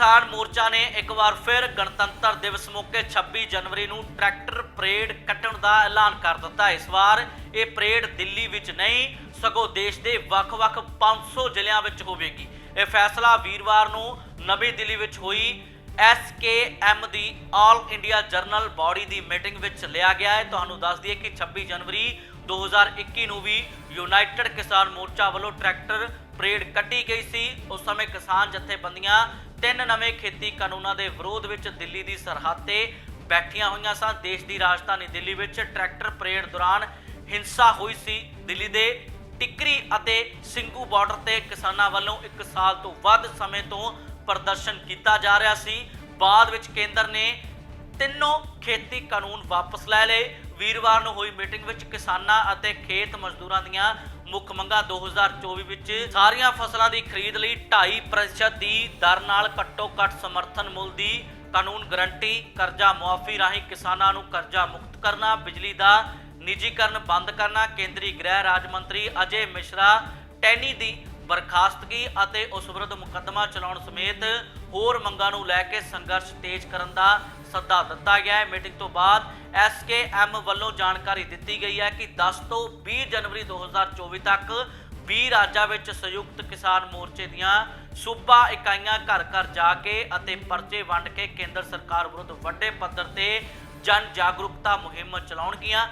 ਕਿਸਾਨ ਮੋਰਚਾ ਨੇ ਇੱਕ ਵਾਰ ਫਿਰ ਗਣਤੰਤਰ ਦਿਵਸ ਮੌਕੇ 26 ਜਨਵਰੀ ਨੂੰ ਟਰੈਕਟਰ ਪਰੇਡ ਕੱਟਣ ਦਾ ਐਲਾਨ ਕਰ ਦਿੱਤਾ। ਇਸ ਵਾਰ ਇਹ ਪਰੇਡ ਦਿੱਲੀ ਵਿੱਚ ਨਹੀਂ, ਸਗੋਂ ਦੇਸ਼ ਦੇ ਵੱਖ-ਵੱਖ 500 ਜ਼ਿਲ੍ਹਿਆਂ ਵਿੱਚ ਹੋਵੇਗੀ। ਇਹ ਫੈਸਲਾ ਵੀਰਵਾਰ ਨੂੰ ਨਵੀਂ ਦਿੱਲੀ ਵਿੱਚ ਹੋਈ। ਐਸਕੇਐਮ ਦੀ ਆਲ ਇੰਡੀਆ ਜਰਨਲ ਬਾਡੀ ਦੀ ਮੀਟਿੰਗ ਵਿੱਚ ਲਿਆ ਗਿਆ ਹੈ। ਤੁਹਾਨੂੰ ਦੱਸ ਦਈਏ ਕਿ 26 ਜਨਵਰੀ 2021 ਨੂੰ ਵੀ ਯੂਨਾਈਟਿਡ ਕਿਸਾਨ ਮੋਰਚਾ ਵੱਲੋਂ ਟਰੈਕਟਰ ਪਰੇਡ ਕੱਢੀ ਗਈ ਸੀ। ਉਸ ਸਮੇਂ ਕਿਸਾਨ ਜਥੇਬੰਦੀਆਂ ਤਿੰਨ ਨਵੇਂ ਖੇਤੀ ਕਾਨੂੰਨਾਂ ਦੇ ਵਿਰੋਧ ਵਿੱਚ ਦਿੱਲੀ ਦੀ ਸਰਹੱਦ ਤੇ ਬੈਠੀਆਂ ਹੋਈਆਂ ਸਨ। ਦੇਸ਼ ਦੀ ਰਾਜਧਾਨੀ ਦਿੱਲੀ ਵਿੱਚ ਟਰੈਕਟਰ ਪਰੇਡ ਦੌਰਾਨ ਹਿੰਸਾ ਹੋਈ ਸੀ। ਦਿੱਲੀ ਦੇ ਟਿਕਰੀ ਅਤੇ ਸਿੰਘੂ ਬਾਰਡਰ ਤੇ ਕਿਸਾਨਾਂ ਵੱਲੋਂ 1 ਸਾਲ ਤੋਂ ਵੱਧ ਸਮੇਂ ਤੋਂ ਪ੍ਰਦਰਸ਼ਨ ਕੀਤਾ ਜਾ ਰਿਹਾ ਸੀ। ਬਾਅਦ ਵਿੱਚ ਕੇਂਦਰ ਨੇ ਤਿੰਨੋਂ ਖੇਤੀ ਕਾਨੂੰਨ ਵਾਪਸ ਲੈ ਲਏ। ਵੀਰਵਾਰ ਨੂੰ ਹੋਈ ਮੀਟਿੰਗ ਵਿੱਚ ਕਿਸਾਨਾਂ ਅਤੇ ਖੇਤ ਮਜ਼ਦੂਰਾਂ ਦੀਆਂ ਮੁੱਖ ਮੰਗਾਂ 2024 ਵਿੱਚ ਸਾਰੀਆਂ ਫਸਲਾਂ ਦੀ ਖਰੀਦ ਲਈ 2.5% ਦੀ ਦਰ ਨਾਲ ਘੱਟੋ-ਘੱਟ ਸਮਰਥਨ ਮੁੱਲ ਦੀ ਕਾਨੂੰਨ ਗਰੰਟੀ, ਕਰਜ਼ਾ ਮੁਆਫੀ ਰਾਹੀਂ ਕਿਸਾਨਾਂ ਨੂੰ ਕਰਜ਼ਾ ਮੁਕਤ ਕਰਨਾ, ਬਿਜਲੀ ਦਾ ਨਿੱਜੀਕਰਨ ਬੰਦ ਕਰਨਾ, ਕੇਂਦਰੀ ਗ੍ਰਹਿ ਰਾਜ ਮੰਤਰੀ ਅਜੇ ਮਿਸ਼ਰਾ ਟੈਨੀ ਦੀ ਬਰਖਾਸਤਗੀ ਅਤੇ ਉਸ ਵਿਰੁੱਧ ਮੁਕੱਦਮਾ ਚਲਾਉਣ ਸਮੇਤ ਹੋਰ ਮੰਗਾਂ ਨੂੰ ਲੈ ਕੇ ਸੰਘਰਸ਼ ਤੇਜ਼ ਕਰਨ ਦਾ ਸੱਦਾ ਦਿੱਤਾ ਗਿਆ ਹੈ। ਮੀਟਿੰਗ ਤੋਂ ਬਾਅਦ ਐਸਕੇਐਮ ਵੱਲੋਂ ਜਾਣਕਾਰੀ ਦਿੱਤੀ ਗਈ ਹੈ ਕਿ 10 ਤੋਂ 20 ਜਨਵਰੀ 2024 ਤੱਕ 20 ਰਾਜਾਂ ਵਿੱਚ ਸੰਯੁਕਤ ਕਿਸਾਨ ਮੋਰਚੇ ਦੀਆਂ ਸੂਬਾ ਇਕਾਈਆਂ ਘਰ ਘਰ ਜਾ ਕੇ ਅਤੇ ਪਰਚੇ ਵੰਡ ਕੇ ਕੇਂਦਰ ਸਰਕਾਰ ਵਿਰੁੱਧ ਵੱਡੇ ਪੱਧਰ ਤੇ ਜਨ ਜਾਗਰੂਕਤਾ ਮੁਹਿੰਮ ਚਲਾਉਣਗੀਆਂ।